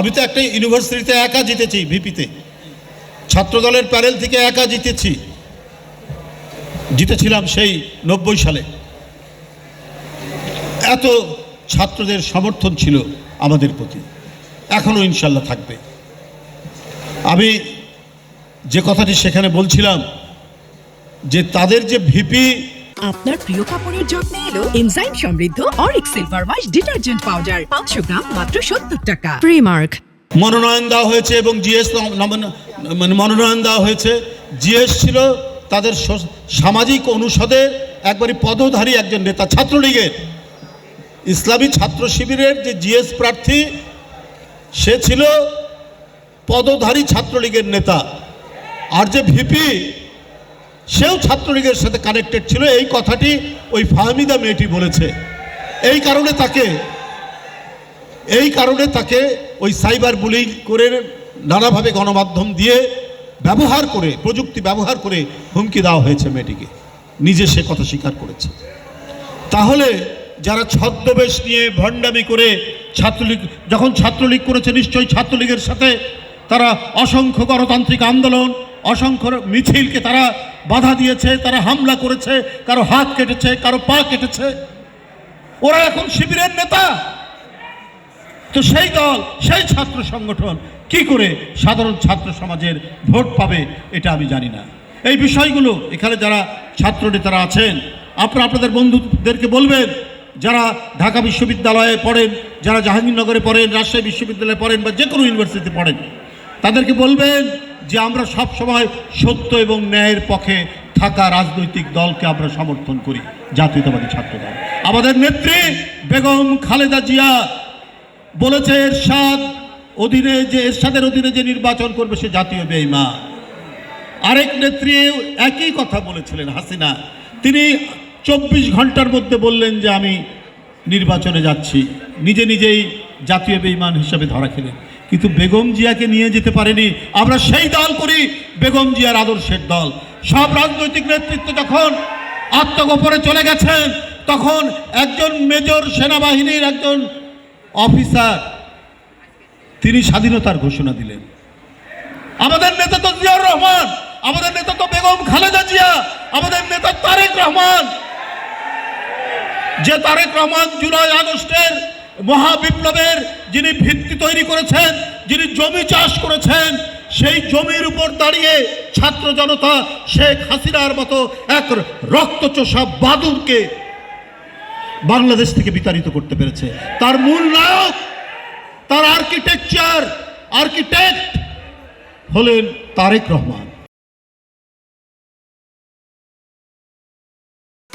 আমি তো একটা ইউনিভার্সিটিতে একা জিতেছি ভিপিতে ছাত্রদলের প্যারেল থেকে একা জিতেছি। জিতেছিলাম সেই নব্বই সালে। এত ছাত্রদের সমর্থন ছিল আমাদের প্রতি। এখনও ইনশাল্লাহ থাকবে। আমি যে কথাটি সেখানে বলছিলাম যে তাদের যে ভিপি আপনার প্রিয় কাপড়ের যত্নে এলো এনজাইম সমৃদ্ধ অরিক সিলভার ওয়াশ ডিটারজেন্ট পাউডার পাঁচশো গ্রাম মাত্র সত্তর টাকা। প্রিমার্ক মনোনয়ন দেওয়া হয়েছে এবং জিএস মানে মনোনয়ন দেওয়া হয়েছে। জিএস ছিল তাদের সামাজিক অনুষদে একবারই পদধারী একজন নেতা ছাত্রলীগের। ইসলামী ছাত্র শিবিরের যে জিএস প্রার্থী সে ছিল পদধারী ছাত্রলীগের নেতা। আর যে ভিপি সেও ছাত্রলীগের সাথে কানেক্টেড ছিল। এই কথাটি ওই ফাহমিদা মেয়েটি বলেছে। এই কারণে তাকে, এই কারণে তাকে ওই সাইবার বুলিং করে নানাভাবে গণমাধ্যম দিয়ে ব্যবহার করে, প্রযুক্তি ব্যবহার করে হুমকি দেওয়া হয়েছে মেয়েটিকে। নিজে সে কথা স্বীকার করেছে। তাহলে যারা ছদ্মবেশ নিয়ে ভণ্ডামি করে ছাত্রলীগ, যখন ছাত্রলীগ করেছে, নিশ্চয়ই ছাত্রলীগের সাথে তারা অসংখ্য গণতান্ত্রিক আন্দোলন, অসংখ্য মিছিলকে তারা বাধা দিয়েছে, তারা হামলা করেছে, কারও হাত কেটেছে, কারও পা কেটেছে। ওরা এখন শিবিরের নেতা। তো সেই দল, সেই ছাত্র সংগঠন কি করে সাধারণ ছাত্র সমাজের ভোট পাবে, এটা আমি জানি না। এই বিষয়গুলো এখানে যারা ছাত্র নেতারা আছেন, আপনারা আপনাদের বন্ধুদেরকে বলবেন, যারা ঢাকা বিশ্ববিদ্যালয়ে পড়েন, যারা জাহাঙ্গীরনগরে পড়েন, রাজশাহী বিশ্ববিদ্যালয়ে পড়েন, বা যে কোনো ইউনিভার্সিটিতে পড়েন, তাদেরকে বলবেন যে আমরা সব সময় সত্য এবং ন্যায়ের পক্ষে থাকা রাজনৈতিক দলকে আমরা সমর্থন করি, জাতীয়তাবাদী ছাত্র দল। আমাদের নেত্রী বেগম খালেদা জিয়া বলেছে, এরশাদ অধীনে যে, এরশাদের অধীনে যে নির্বাচন করবে সে জাতীয় বেইমা আরেক নেত্রী একই কথা বলেছিলেন হাসিনা। তিনি চব্বিশ ঘণ্টার মধ্যে বললেন যে, আমি নির্বাচনে যাচ্ছি। নিজে নিজেই জাতীয় বেইমান হিসাবে ধরা খেলেন। কিন্তু বেগম জিয়াকে নিয়ে যেতে পারেনি। আমরা সেই দল করি, বেগম জিয়ার আদর্শের দল। সব রাজনৈতিক নেতৃত্ব যখন আত্মগোপনে চলে গেছেন, তখন একজন মেজর সেনাবাহিনীর একজন অফিসার, তিনি স্বাধীনতার ঘোষণা দিলেন। আমাদের নেতা তো জিয়াউর রহমান, আমাদের নেতা তো বেগম খালেদা জিয়া, আমাদের নেতা তারেক রহমান। যে তারেক রহমান জুলাই আগস্টের মহাবিপ্লবের যিনি ভিত্তি তৈরি করেছেন, যিনি জমি চাষ করেছেন, সেই জমির উপর দাঁড়িয়ে ছাত্র জনতা শেখ হাসিনার মতো এক রক্তচোষা বাদুরকে বাংলাদেশ থেকে বিতাড়িত করতে পেরেছে। তার মূল নায়ক, তার আর্কিটেকচার আর্কিটেক্ট হলেন তারেক রহমান।